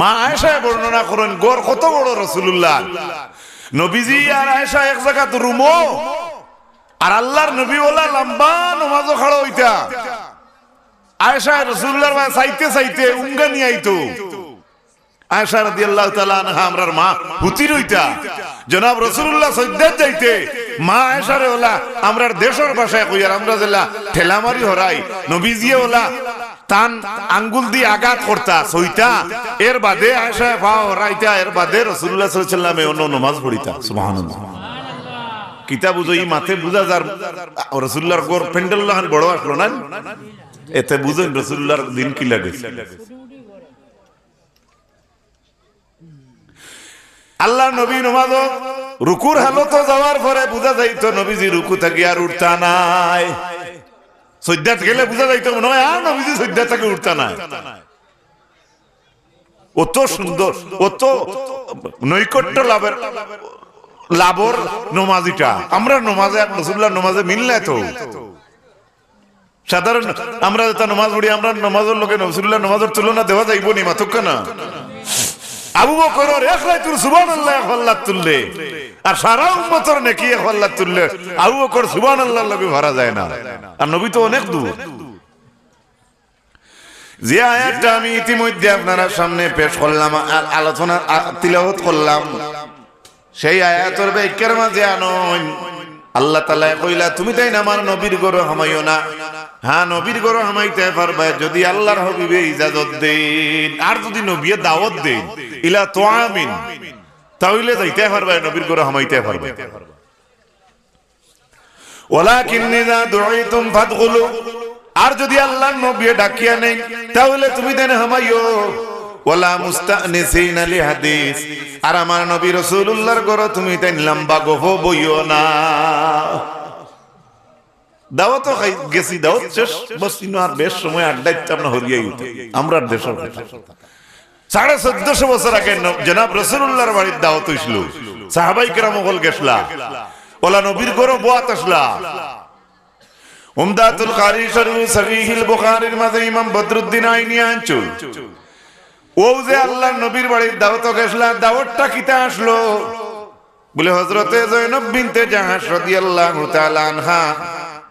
মা আয়সায় বর্ণনা করেন, গড় কত বড় রসুল্লাহ নবীজি আর আয়সা এক জায়গা তো রুমো, আর আল্লাহর নবী লম্বা নমাজ খাড়া হইতা। আয়েশা রসুল্লাহ চাইতে চাইতে উঙ্গা নিয়ে আইতো। আয়েশা রাদিয়াল্লাহু তাআলা আনহা, আমরার মা জনাব রাসূলুল্লাহ সজ্জাত যাইতে, মা আয়েশারে ওলা, আমরার ভাষায় কইয়ার আমরা জেলা ঠেলামারি হরাই নবীজিয়ে ওলা, তান আঙ্গুল দিয়ে আঘাত করতা, সইতা। এর বাদে আয়েশা পা হরাইতা, এর বাদে রাসূলুল্লাহ সাল্লাল্লাহু আলাইহি অন্য নমাজ পড়িতা। সুবহানাল্লাহ। কিতা বুঝো মাথে বুঝা যার রসুল্লাহর গোর পেন্ডেল বড় আসলো না? এতে বুঝেন রসুল্লাহর দিন কি লাগে? আল্লাহ নবী নমাজ রুকুর হালত যাওয়ার পরে বুঝা যাইতো নবীজি রুকু থাকি আর উঠতা নাই। সজ্জাত গেলে বুঝা যাইতো হয় আর নবীজি সজ্জাত থেকে উঠতা নাই। অত সুন্দর, অত নৈকট্য লাভের, লাভর নমাজিটা। আমরা নমাজে আর রসুল্লাহ নমাজে মিললে তো। সাধারণ, আমরা যেটা নমাজ পড়ি, আমরা নমাজের লোকে রসুল্লাহ নমাজের তুলনা দেওয়া যাইব নি মাতুক না আবু এক তুললে। আর সারা তুললে আবু বকর ভরা যায় না। আর নবী তো অনেক দূর। যে আয়াতটা আমি ইতিমধ্যে আপনারা সামনে পেশ করলাম আর আলোচনা তিলাওয়াত করলাম, সেই আয়াতের ব্যাখ্যার মাঝে আনন আল্লাহ তালা কইলা, তুমি তাই না আমার নবীর গরু হামাইও না? হ্যাঁ নবীর গরু হামাইতে পারবে, যদি আল্লাহর হবিবে ইজাজত দেন। আর যদি নবীর দাওয়াত দেন, ইলা তো আমিন তাহলে যাইতে পারবে, নবীর গরু হামাইতে পারবে। ওলাকিন ইযা দুইতুম ফাদখুলু, আর যদি আল্লাহর নবী ডাকিয়া নেই তাহলে তুমি দেন হামাইও ওলা মুস্তানিসিন আলি হাদিস আর আমার নবী রাসূলুল্লাহর গরো তুমি তাই লম্বা গহ বইও না। দাওয়াত গেছি দাওয়াত শেষ, বস আর বেশ সময় আড্ডাই আমরা হরিয়াই উঠে। আমরা দেশের সাড়ে চোদ্দশো বছর আগে রসুল্লাহর বাড়ির দাওয়াত সাহাবাই কেরাম ওলা নবীর গরো বোয়াত আসলা। উমদাতুল শরীফ সহিহুল বুখারীর মাঝে ইমাম বদরুদ্দিন আইনি ও যে আল্লাহ নবীর বাড়ির দাওয়াত গেছলা, দাওয়াতটা কিতা আসলো? বলে হজরতে জৈনব বিনতে জাহাজ রাদিয়াল্লাহু তাআলা আনহা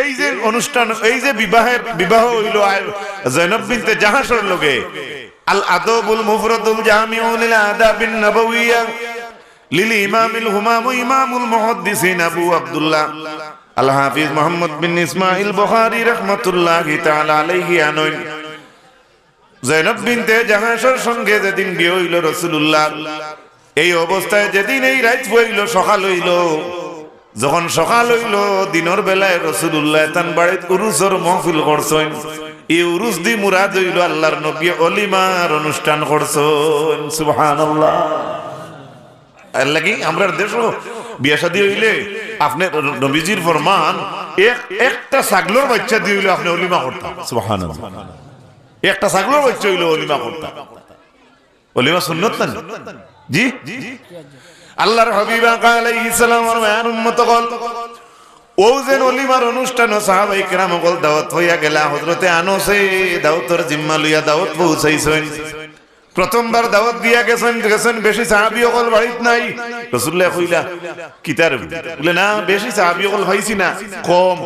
এই যে অনুষ্ঠান, এই যে বিবাহের বিবাহ হইল জাহাসর লোকে আল আদবুল মুফরাদুল জামিউল আদাবিন লিল হুমামু ইমামুল মুহাদ্দিসিন আবু আব্দুল্লাহ। আল হাফিজ মোহাম্মদ বিন ইসমাইল বুখারী রাহমাতুল্লাহি তাআলা আলাইহি আনইন। জাহাসর সঙ্গে যেদিন বিয়ে হইল রাসূলুল্লাহ। এই অবস্থায় যেদিন এই রাত হইল সকাল হইল। যখন সকাল হইল, দিনের বেলায় রসুল্লাহ বাড়িত উরুসর মহফিল করছেন। এই উরুস দি মুরাদ হইল আল্লাহর নবী অলিমার অনুষ্ঠান করছেন। সুবহানাল্লাহ। আর কি আমরার দেশও বিয়া শাদী হইলে আপনি নবীজির ফরমান, এক, একটা ছাগলের বাচ্চা দিয়ে হইলে আপনি অলিমা করতাম। সুবহানাল্লাহ। একটা ছাগলের বাচ্চা হইলে অলিমা করতাম। অলিমা সুন্নত না? জি? আল্লাহর হাবিবা আলাইহিস সালামের মায়ের উম্মত গল ও যে অলিমার অনুষ্ঠান সাহাবাই কেরাম গল দাওয়াত হইয়া গেলা, হযরতে আনসে দাওয়াতের জিম্মা লইয়া দাওয়াত পৌঁছাইছেন। প্রথমবার দাওয়াত দিয়া গেছেন গেছেন বেশি সাহাবি অকল বাড়িত নাই। রসুল্লাহ কইলা কিতার বলে, না, বেশি সাহাবি অকল হইছি না, কম।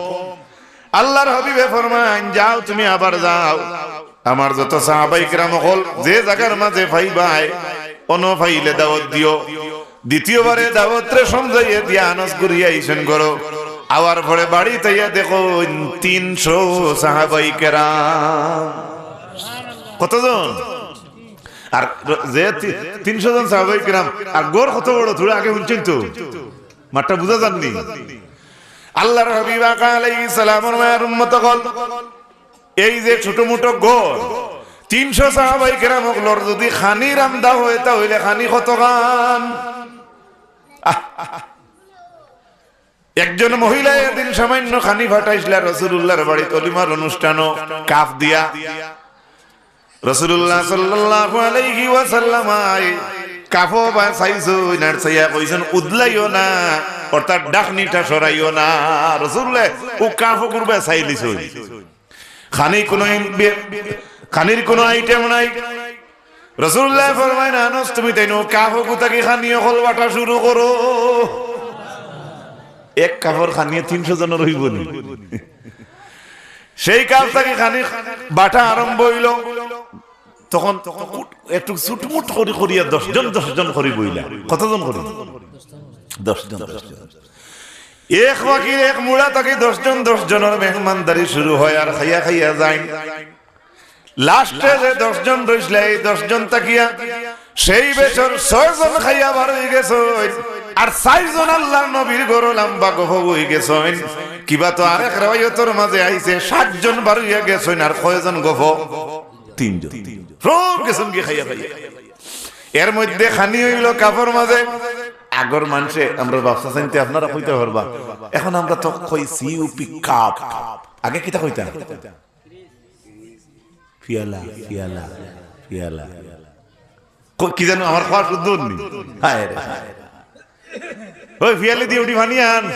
আল্লাহর হাবিবে ফরমান যাও, তুমি আবার যাও। আমার যত সাহাবাই কিরাম অকল, যে জায়গার মাঝে ফাইবাই অন ফাইলে দাওয়াত দিও। দ্বিতীয়বারে দাওয়াতরে সমঝাইয়ে দিয়া আনস করিয়া ইসেন করো আওয়ার পরে বাড়ি তাইয়া দেখো তিনশো সাহাবাই কেরাম। কতজন? আর যে তিনশো জন সাহাবাই কিরাম, আর গড় কত বড় থোড়া আগে শুনছেন তো? মাঠটা বুঝা যাননি। আল্লাহর হাবিব আকা আলাইহিস সালামের মায়ের উম্মত এই যে ছোট মোটো গড় তিনশো সাহাবাই কেরাম হকলর যদি খানি রামদা হয়, তাহলে খানি কত গান? একজন মহিলা এদিন সামান্য খানি ফাটাইছিল রসুল্লাহর বাড়ি কলিমার অনুষ্ঠানও কাফ দিয়া। রসুল্লাহ সাল্লাল্লাহু আলাইহি ওয়াসাল্লাম কাফো বা সাইজো ইনার সাইয়া কইছেন, উদলাইও না, অর্থাৎ ডাকনিটা সরাইও না। রসুল্লাহ ও কাফো করবে চাইলিছ খানি কোনো খানির কোনো আইটেম নাই। রসুল্লাহ ফরমায়, না আনস তুমি তাই নো কাফো কুতাকে খানিয়ে হল বাটা শুরু করো। এক কাপড় খানিয়ে তিনশো জন রইব সেই কাপ থেকে খানি বাটা আরম্ভ হইল। তখন একটু ছুটমুট করি করিয়া দশজন দশজন করি বইলা। কতজন করি? দশজন দশজন। এক বাকির এক মুড়া তাকে দশজন দশজনের মেহমানদারি শুরু হয় আর খাইয়া খাইয়া যায়। লাস্টে যে দশজন রইছিল এই দশজন তাকিয়া, সেই বেচর ছয়জন খাইয়া বার হয়ে গেছে আর চারজন আল্লাহ নবীর গরো লম্বা গহ হয়ে গেছেন কিবা তো আরেক রেওয়ায়তর মাঝে আইছে, সাতজন বার হইয়া গেছেন আর কয়জন গফ। তিনজন। সব গেছেন কি খাইয়া খাইয়া। এর মধ্যে খানি হইল কাপড় মাঝে, আগর মানুষে আমরা ব্যবসা চিনতে আপনারা কইতে পারবা। এখন আমরা তো কইছি ইউপি কাপ। আগে কিতা কইতা ফিয়ালা ফিয়ালা ফিয়ালা। ক- জানো আমার খাওয়ার শুদ্ধ নি হায় রে। ওই ফিয়ালে দিয়ে উঠি ভানি আন।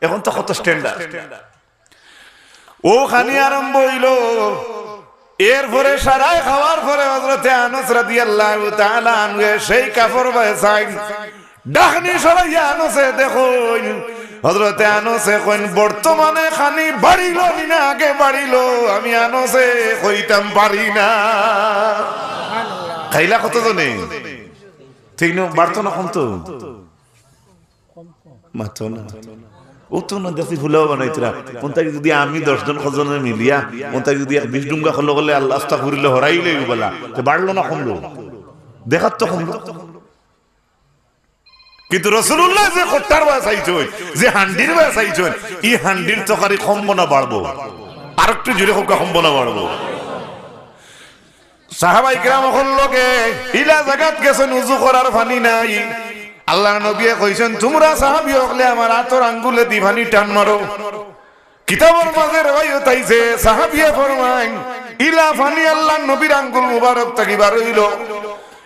এখন তো কত স্ট্যান্ডার্ড ও খানি আরম্ভ হইল। এরপরে সারাই খাওয়ার পরে হযরতে আনাস রাদিয়াল্লাহু তাআলা আনহু সেই কাপড় বাসাই ডাকনি সরাইয়া আনসে দেখো হজরতে আনসে কইন, বর্তমানে খানি বাড়িল না আগে বাড়িল, আমি আনসে কইতাম পারি না। খাইলা কত জনে? ঠিক না, বাড়তো না কমতো? মাতো না। ও তো না, দেখি ফুলাও বানাইতরা। কোনটাকে যদি আমি দশজন খজনে মিলিয়া কোনটাকে যদি বিশ ডুঙ্গা খলো গলে আল্লাহ আস্তা ফুরিলে হরাইলে বলা। তো বাড়লো না কমলো? দেখার তো কমলো। কিন্তু রসুল্লাহ যে খট্টার বাসাইছেন যে হান্ডির বাসাইছেন ই হান্ডির তকারি কমবো না বাড়বো। আর একটু জুড়ে হোক কমবো বাড়বো। সাহাবাই গ্রাম লোকে ইলা জাগাত গেছেন, উজু করার পানি নাই। আল্লাহ নবী কইছেন, তোমরা সাহাবি হকলে আমার আতর আঙ্গুলে দি পানি টান মারো। কিতাবের মাঝে রেওয়ায়ত আইছে, সাহাবিয়ে ফরমাইন ইলা পানি আল্লাহ নবীর আঙ্গুল মুবারক থাকি বার হইল।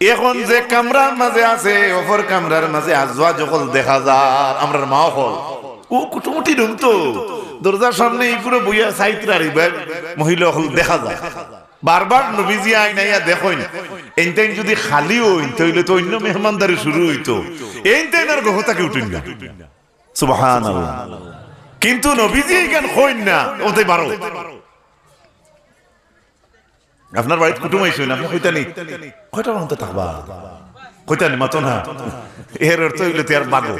এখন যে কামরার মাঝে আছে, অপর কামরার মাঝে আজওয়া যখন দেখা যায়, আমরার মা হল। ও, কুটুমুটি রুম তো। দরজার সামনে এই পুরো বইয়া সাইত্রা রিবার মহিলা হল দেখা যায়। বারবার নবীজি আইনাইয়া দেখইন এনতেন যদি খালি হইন, তাইলে তো অন্য মেহমানদারি শুরু হইতো। এনতেন আর গহতাকে উঠিন না। সুবহানাল্লাহ। কিন্তু নবীজি এখান হইন না ওতে বারো আপনার বাড়িতে কুটুম আইসেন আপনি কইতানি কয়টা রহমতে থাকবা কইতানি মাতো না এর অর্থ হইলে তুই আর বাগো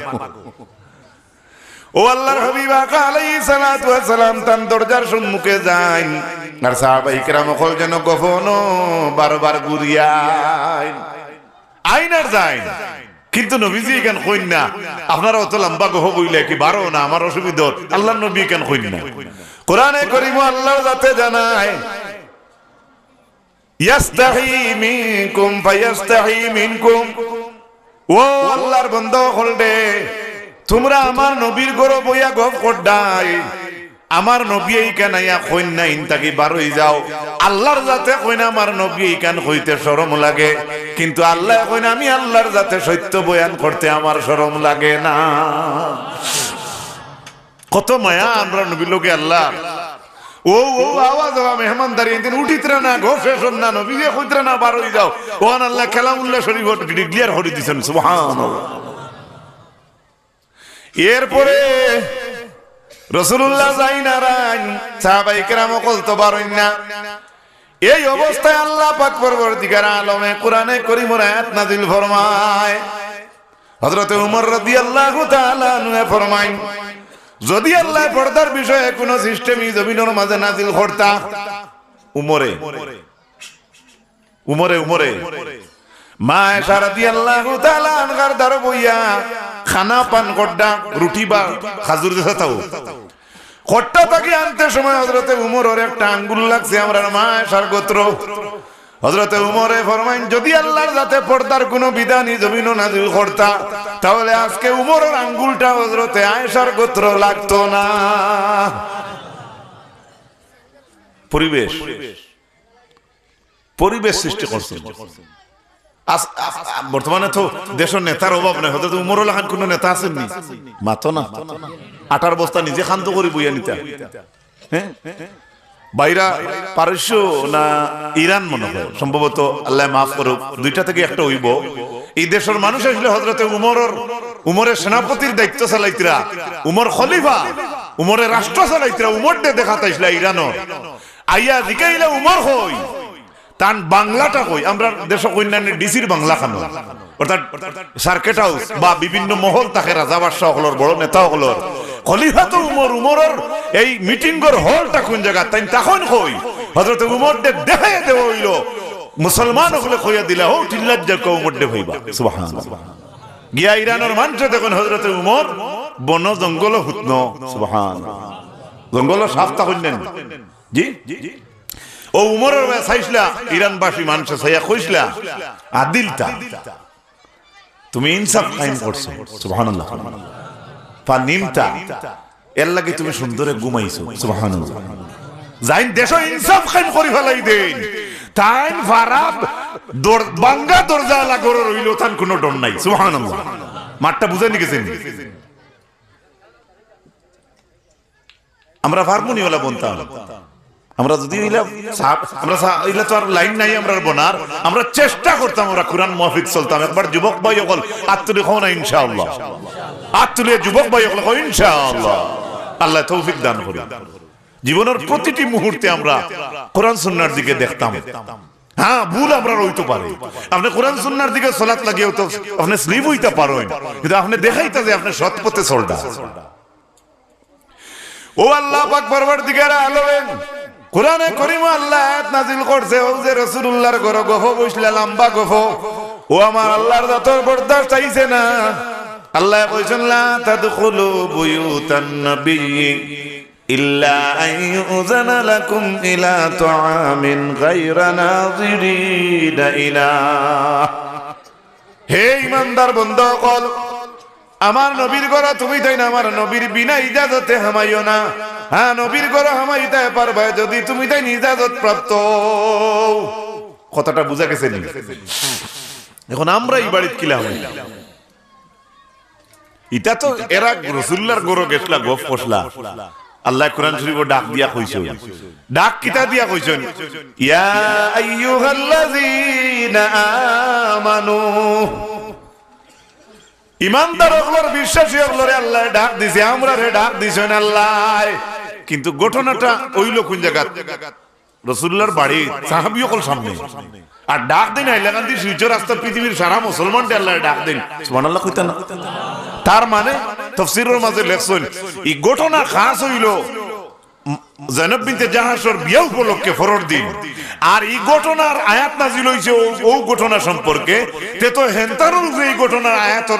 ও আল্লাহর হাবিব আকা আলাইহিস সালাতু ওয়াস সালাম তান দরজার সম্মুখে যান আর সাহাবাই কেরাম কল যেন গফনো বারবার ঘুরিয়াই আইনার যাই কিন্তু নবীজি কেন কইন না আপনারা অত লম্বা গহ বইলে কি বারো না আমার অসুবিধা আল্লাহ নবী কেন কইন না কোরআনে করিম আল্লাহর যাতে জানায় ইয়াস্তাহি আমার গপ নবী এই কানাইয়া কইন না ইনতাকি বারোই যাও। আল্লাহর যাতে কইন আমার নবী এই কান হইতে শরম লাগে। কিন্তু আল্লাহ কইনা আমি আল্লাহর যাতে সত্য বয়ান করতে আমার শরম লাগে না। কত মায়া আমরা নবীর লোকে আল্লাহ। ও ও, আওয়াজ না আল্লাহ এরপরে রসুল্লাহ যাই না রাইন সাহাবাই কেরাম কলতো পারেন না। এই অবস্থায় আল্লাহ পাক পরবর্তীকার আলমে কোরআনে করিমর আয়াত ফরমায়। হযরত উমর তাআলা আনহু ফরমায় যদি আল্লাহ পর্দার বিষয়ে কোন সিস্টেমই জমিনের মাঝে নাজিল করতা, উমরে উমরে উমরে। খানা পান বা খট্টা আনতে সময় একটা আঙ্গুল লাগছে, আমরা মা এসার গোত্র। হজরতে উমরে ফরমাইন, যদি আল্লাহর যাতে পর্দার কোনো বিধানই জমিনও নাজিল করতা, তাহলে আজকে উমরের আঙ্গুলটা হজরতে আয়েশার গোত্র লাগতো না। পরিবেশ। পরিবেশ সৃষ্টি করছে। বর্তমানে তো দেশের নেতার অভাব নাই হয়তো উমর লাখান কোন নেতা আসেননি মাতো না। আটার বস্তা নিজে শান্ত করি বইয়া নিতা। হ্যাঁ? বাইরা পারস্য না ইরান মনে হয়। সম্ভবত আল্লাহ মাফ করুক, দুইটা থেকে একটা হইব। এই দেশের মানুষ আসলে হজরতে উমরের উমরের সেনাপতির দায়িত্ব চালাইতরা, উমর খলিফা, উমরের রাষ্ট্র চালাইতরা উমর দে দেখাতে আসলে ইরানোর আইয়া জিকাইলা উমর হই, তান বাংলাটা কই? আমরা দেশ কন্যান্য ডিসির বাংলা খানো। অর্থাৎ সার্কেট হাউস বা বিভিন্ন মহল তাকে রাজা বাদশাহ হলর, বড় নেতা হলর। খলিফা উমর উমরের এই মিটিং এর হলটা কোন জায়গা? তাই তখন কই? হযরত উমর দেখাই দেব হইল। মুসলমান হলে কইয়া দে হইবা। সুবহানাল্লাহ। গিয়া ইরানের মানুষ দেখুন উমর, বন জঙ্গল হুতন। সুবহানাল্লাহ। জঙ্গল জি? ও উমরের চাইছিলা, ইরানবাসী মানুষ চাইয়া কইছিলা, আদিলটা, তুমি ইনসাফ কায়েম করছ। সুবহানাল্লাহ। পা নিমতা এর লাগে তুমি সুন্দরে ঘুমাইছো সুবহানাল্লাহ। যাইন দেশ ইনসাফ খাইম করি ফেলাই দেন। তাইন ফারাব বাঙ্গা দরজা লাগর রইল তান কোনো ডর নাই। সুবহানাল্লাহ। মাঠটা বুঝে নি গেছেন আমরা ফার্মুনিওয়ালা বলতাম আমরা যদি লাইন নাই আমরা বনার। আমরা চেষ্টা করতাম আমরা কোরআন মাফিক চলতাম। একবার যুবক ভাই হল আত্মলি খাও না ইনশাআল্লাহ। আত্মলি যুবক ভাই হল ইনশাআল্লাহ। আল্লাহ তৌফিক দান করি জীবনের প্রতিটি মুহূর্তে আমরা কোরআন সুন্নার দিকে দেখতাম। হ্যাঁ ভুল আমরা রইতে পারি। আপনি কোরআন সুন্নার দিকে সলাৎ লাগিয়েও তো আপনি স্লিপ হইতে পারেন। কিন্তু আপনি দেখাইতে যে আপনি সৎ পথে ও আল্লাহ পাক পরবর্তীকার আলোবেন কোরআনে করিম আল্লাহ আয়াত নাজিল করছে, ও যে রাসূলুল্লাহর ঘর গফ, বসলে লম্বা গফ। ও আমার আল্লাহর দাতর বরদাস্ত চাইছে না। আল্লাহ কইছেন লা তাদখুলু বুয়ুতান নবী ইল্লা আন ইউযানা লাকুম ইলা তুআমিন গায়রা নাযিরিনা ইলাহ। হে ইমানদার বন্ধু কল আমার নবীর গড়া তুমি তাই না, আমার নবীর বিনা ইজাজতে হামাইও না। হ্যাঁ নবীর গড়া হামাইতে পারবে যদি তুমি তাই ইজাজত প্রাপ্ত। কথাটা বুঝা গেছে এখন আমরা এই বাড়িত কিলা হই? ইটা তো এরা রসুল্লার গরো গেছলা, গফ কষলা। আল্লাহ কোরআন শরীফ ডাক দিয়া কইছো ডাক কিতা দিয়া কইছেন ইয়া আইয়ুহাল্লাযীনা আমানু। ইমানদার বিশ্বাসী হকলরে আল্লাহ ডাক দিছে আমরা রে ডাক দিছে আল্লাহ। কিন্তু ঘটনাটা ওইল কোন জায়গা রসুল্লার বাড়ি সাহাবি অকল সামনে। আর ডাক দিন আইলাকান্দি সূর্য রাস্তা পৃথিবীর সারা মুসলমান আল্লাহ ডাক দিন। সুবহানাল্লাহ কইতা না। তার মানে তফসিরের মাঝে লেখছেন এই ঘটনা খাস হইল বিয়া উপলক্ষে আর এই ঘটনার আয়াত ও- ঘটনা সম্পর্কে। তে তো এই ঘটনার আয়াতর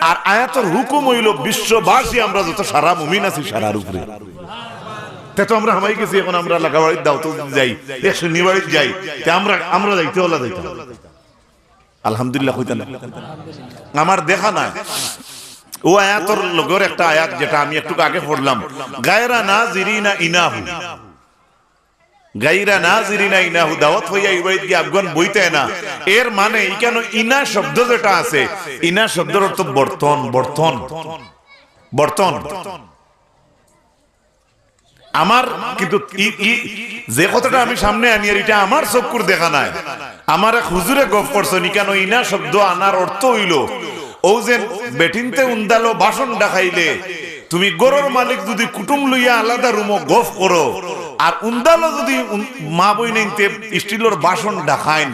আর আয়াতর হুকুম বিশ্ববাসী, আমরা যত সারা মুমিন আছি সারার উপরে। তে তো আমরা হামাই গেছি, এখন আমরা লাগাবাড়ির দাও তো যাই একশো নিবাড়ির যাই। আমরা আমরা যাইতে আলহামদুলিল্লাহ আমার দেখা নাই। ও আয়াতর লগর একটা আয়াত যেটা আমি একটু আগে পড়লাম। গায়রা নাজিরিনা ইনাহু। গাইরা নাজিরিনা ইনাহু, দাওয়াত হইয়া ইবাইত গিয়ে আফগান বইতে না। এর মানে কেন ইনা শব্দ যেটা আছে? ইনা শব্দের অর্থ বর্তন বর্তন। বর্তন। আমার কিন্তু যে কথাটা আমি সামনে আনি, আর এটা আমার চকুর দেখা নাই। আমার এক হুজুরে গপ করছ নি কেন ইনা শব্দ আনার অর্থ হইল ও যে বেটিনতে উন্দালো বাসন ডাকাইলে, তুমি গরুর মালিক যদি কুটুম লইয়া আলাদা রুমো গফ করো, আর উন্দালো যদি মা বই নিতে স্টিলের বাসন ডাকাইন,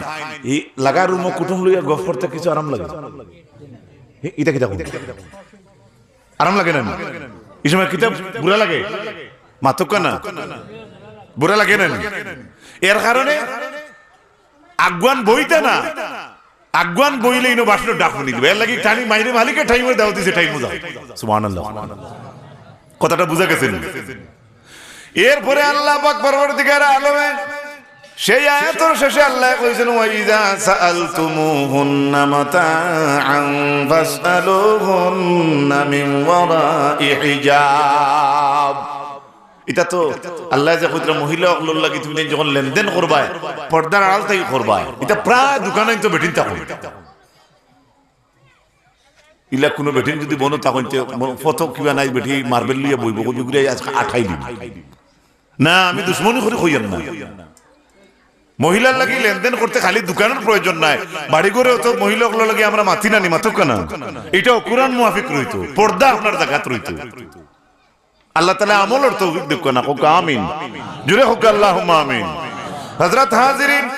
এই লাগা রুমো কুটুম লইয়া গফ করতে কিছু আরাম লাগে? এটা কি দেখো আরাম লাগে না এই সময় কিতাব বুড়া লাগে? মাতক না? বুড়া লাগে না এর কারণে আগুয়ান বইতে না। আগুয়ান বইলে ইনো বাসন ডাক নি দিবে। এর লাগি টানি মাইরে মালিকে টাইমে দাও দিছে টাইমে দাও সুবহানাল্লাহ। কথাটা বুঝা গেছে? এরপরে আল্লাহ পাক পরবর্তীকার আলমে সেই আয়াতর শেষে আল্লাহ কইছেন ওয়াইদা সাআলতুমুহুন্না মাতাআন ফাসআলুহুন্না মিন ওয়ারাই হিজাব। এটা তো আল্লাহ যে কইতরা মহিলা অকলর লাগি তুমি যখন লেনদেন করবা পর্দার আড়াল থেকে করবা এটা প্রায় দোকানে তো বেটিন থাকুন। ইলা কোনো বেটিন যদি বনো তখন ফত কিবা নাই বেটি, মার্বেল লিয়া বইব কবিগুড়ে আজকে আঠাই দিন। না, আমি দুশ্মনী করে কইয়ান না। মহিলার লাগি লেনদেন করতে খালি দোকানের প্রয়োজন নাই। বাড়ি করে তো মহিলা লাগে আমরা মাতি নানি, মাতুক না। এটাও কোরআন মুআফিক রইতো, পর্দা আপনার জায়গাত রইতো। আল্লাহ তালা আমলের তৌফিক দিক না হোক, আমিন। জুড়ে হোক আল্লাহ আমিন। হযরত হাজিরিন,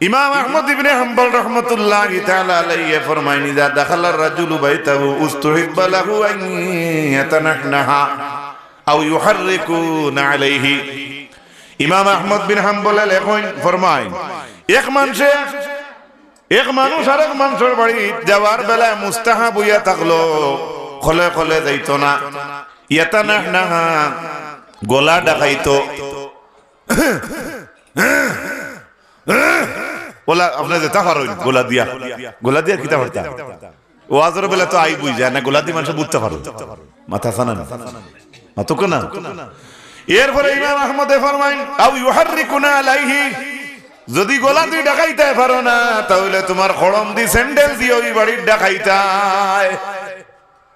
ইমাম আহমদ ইবনে হাম্বল রাহমাতুল্লাহ তাআলা আলাইহি ফরমায়েন ইযা দাখালা আর-রাজুলু বাইতাহু, উস্তুহিব্বা লাহু আন ইয়াতানাহনাহা আও ইউহাররিকুনা আলাইহি। ইমাম আহমদ বিন হাম্বল লেখেন ফরমায়েন এক মানুষে, এক মানুষ আর মানুষের বাড়ি যাওয়ার বেলায় মুস্তাহাব হইয়া থাকল খলে খলে যাইতো না। ডাকাইতো ওলা আপনার গোলা দিয়া গোলা দিয়া কিতা পারতা বেলা তো আই বুঝ যায় না গোলা দিয়ে মানুষ বুঝতে পারো মাথা সানা না মাতুক না এরপরে ইমাম আহমদে ফরমাইন আও ইউহাররিকুনা আলাইহি যদি গলা তুই ডাকাইতে পারো না তাহলে তোমার খড়ম দি স্যান্ডেল দিয়ে ওই বাড়ির ডাকাইতায়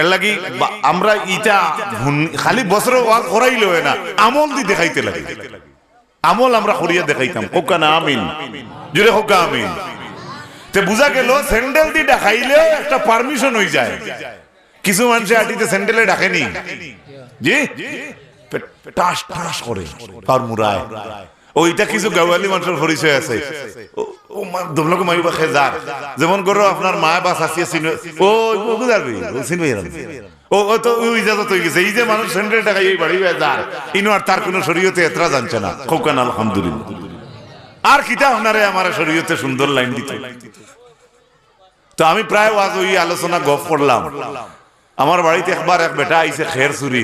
এর লাগি আমরা ইটা খালি বছরে ওয়াজ করাইলে না, আমল দি দেখাইতে লাগে। আমল আমরা করিয়া দেখাইতাম। হোকা না আমিন। জুড়ে হোকা আমিন। তে বুঝা গেল স্যান্ডেল দি দেখাইলেও একটা পারমিশন হয়ে যায়। কিছু মানুষে আটিতে স্যান্ডেলে ডাকেনি জি? টাস টাস করে কার মুরায় ওইটা কিছু গাওয়ালি মানুষের পরিচয় আছে। খেজার যেমন করো আপনার মা বা শাসিয়া চিনো ও চিনবে ও তো ওই হয়ে গেছে এই যে মানুষ টাকা এই বাড়ি যার আর তার কোনো শরীয়তে এতরা জানছে না। খোকান আলহামদুলিল্লাহ আর আমার শরীয়তে সুন্দর লাইন দিত তো আমি প্রায় ওয়াজ ওই আলোচনা গপ করলাম আমার বাড়িতে একবার এক বেটা আইছে খের চুরি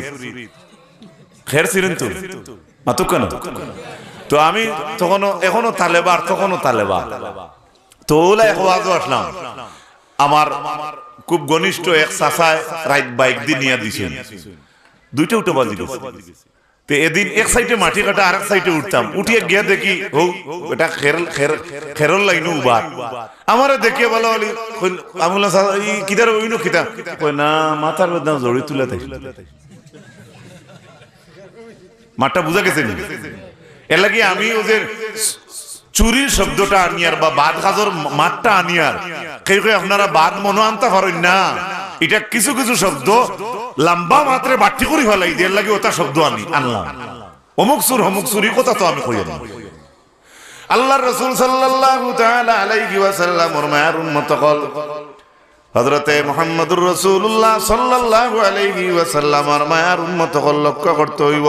খের ছিলেন তো মাতুক কেন? তো আমি তখনও এখনও তালেবার তখনও তালেবার তো ওলা এক ওয়াজও আসলাম। আমার খুব ঘনিষ্ঠ এক চাচায় রাইট বাইক দিয়ে নিয়ে দিছেন। দুইটা উঠে বাজি তো এদিন এক সাইডে মাটি কাটা আর এক সাইডে উঠতাম। উঠিয়ে গিয়ে দেখি হো এটা খের খের খেরল লাইনো উবার। আমারে দেখিয়ে বলা বলি কইল, আমি বললাম "স্যার, কিদার ওইনো কিতা কই না মাথার বেদনা জড়ি তুলে তাই মাঠটা বুঝা গেছে এর লাগি আমি ওদের চুরির শব্দটা আনিয়ার বা বাদ খাজর মাঠটা আনিয়ার কেউ কেউ আপনারা বাদ মনো আনতে পারেন না। এটা কিছু কিছু শব্দ লম্বা মাত্রে বাটি করি ফেলাই দিয়ে লাগে ওটা শব্দ আমি আনলাম। অমুক সুর অমুক সুরি কথা তো আমি কই না। আল্লাহ রসুল সাল্লাল্লাহু তাআলা আলাইহি ওয়াসাল্লাম ওর মায়ের উম্মত কল। হযরতে মুহাম্মদুর রাসূলুল্লাহ সাল্লাল্লাহু আলাইহি ওয়াসাল্লাম ওর মায়ের উম্মত কল লক্ষ্য করতে হইব।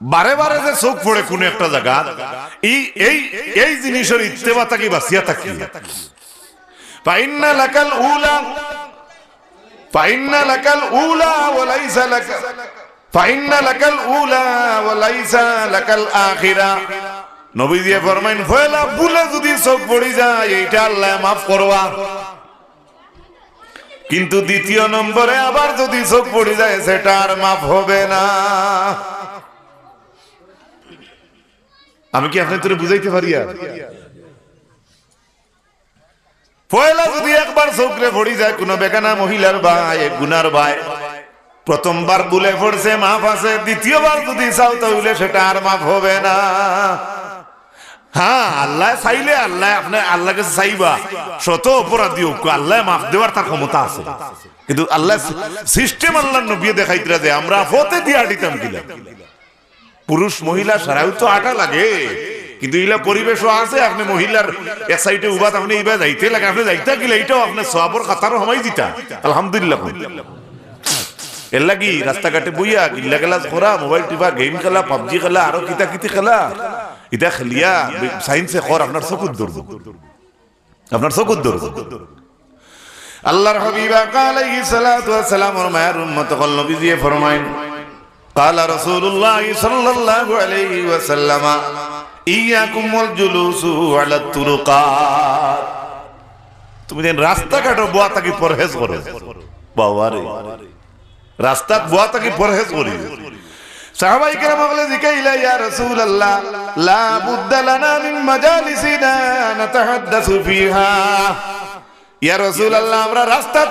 বারে বারে যে চোখ পড়ে কোন একটা জায়গা, এই এই জিনিসের ইত্তেবা থাকি বাসিয়া থাকি। ফাইন্না লাকাল উলা ফাইন্না লাকাল উলা ফাইন্না লাকাল উলা লাকাল আখিরা। নবীজি ফরমাইন ফয়লা যদি চোখ পড়ি যায়, এইটা আল্লাহ মাফ করবা। কিন্তু দ্বিতীয় নম্বরে আবার যদি চোখ পড়ে যায়, সেটা আর মাফ হবে না। আমি কি আপনার বুঝাইতে পারি আর? পয়লা যদি একবার যায়, কোনো মহিলার ভাই গুনার ভাই প্রথমবার বুলে মাফ আছে। দ্বিতীয়বার যদি চাও তাহলে সেটা আর মাফ হবে না। হ্যাঁ আল্লাহ চাইলে আল্লাহ আপনার আল্লাহ কাছে চাইবা। শত অপরাধী হোক, আল্লাহ মাফ দেওয়ার তার ক্ষমতা আছে। কিন্তু আল্লাহ সিস্টেম আল্লাহ নবিয়ে দেখাইতে যে আমরা হতে দিয়ে আটিতাম কিলা। পুরুষ মহিলা সারাও তো আটা লাগে। কিন্তু ইলা পরিবেশও আছে, আপনি মহিলার এক সাইডে উবাত আপনি ইবা যাইতে লাগে, আপনি যাইতে গেলে এইটাও আপনার সবর খাতার সময় দিতা। আলহামদুলিল্লাহ এর লাগি রাস্তাঘাটে বইয়া গিল্লা গেলা খরা, মোবাইল টিপা, গেম খেলা, পাবজি খেলা, আরও কিতা কিতি খেলা। ইটা খেলিয়া সাইন্সে খর, আপনার চকুত দৌড় আপনার চকুত দৌড় আল্লাহর হাবিবা আলাইহিস সালাতু ওয়াস সালাম ওর মায়ের উম্মত কল নবী দিয়ে ফরমাইন قال رسول الله صلى الله عليه وسلم إياكم والجلوس على الطرقات তুমি যেন রাস্তাঘাটে বোয়া থাকি পরহেজ করো বাবারে রাস্তাত বোয়া থাকি পরহেজ করি সাহাবাই কেরাম বলে জিকাইলা ইয়া রাসূলুল্লাহ লা বুদ্দা লানা মিন মাজালিসিনা নাতাহাদ্দাসু ফিহা ইয়া রাসূলুল্লাহ, আমরা রাস্তাত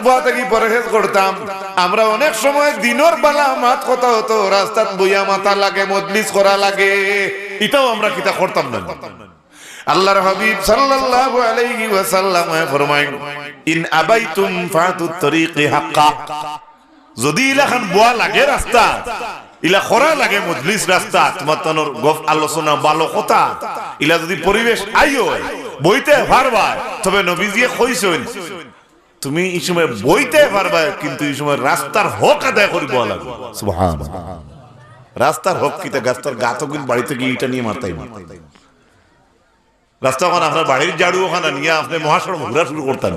পরহেজ করতাম। আমরা অনেক সময় দিনর বেলা মাত কথা হতো রাস্তাত বইয়া মাথা লাগে, মজলিস করা লাগে। এটাও আমরা কিতা করতাম না। আল্লাহর হাবিব সাল্লাল্লাহু আলাইহি ওয়াসাল্লাম ইন আবাইতুম ফাতুত তরিqi হাক্কা। যদি ইলাখান বোয়া লাগে রাস্তা, ইলা খরা লাগে, মজলিস রাস্তা, তোমার তনর গফ আলোচনা ভালো কথা। ইলা যদি পরিবেশ আইও বইতে পারবা তবে নবীজিয়ে কইছেন, তুমি এই সময় বইতে পারবা কিন্তু এই সময় রাস্তার হক আদায় করিব লাগবে। রাস্তার হক কিতা গাছটার গাতকিন বাড়িতে গিয়ে এটা নিয়ে মারতাই মারতাই রাস্তা ওখানে আপনার বাড়ির জাড়ু ওখানে নিয়ে আপনি মহাসড়ক ঘোরা শুরু করতেন।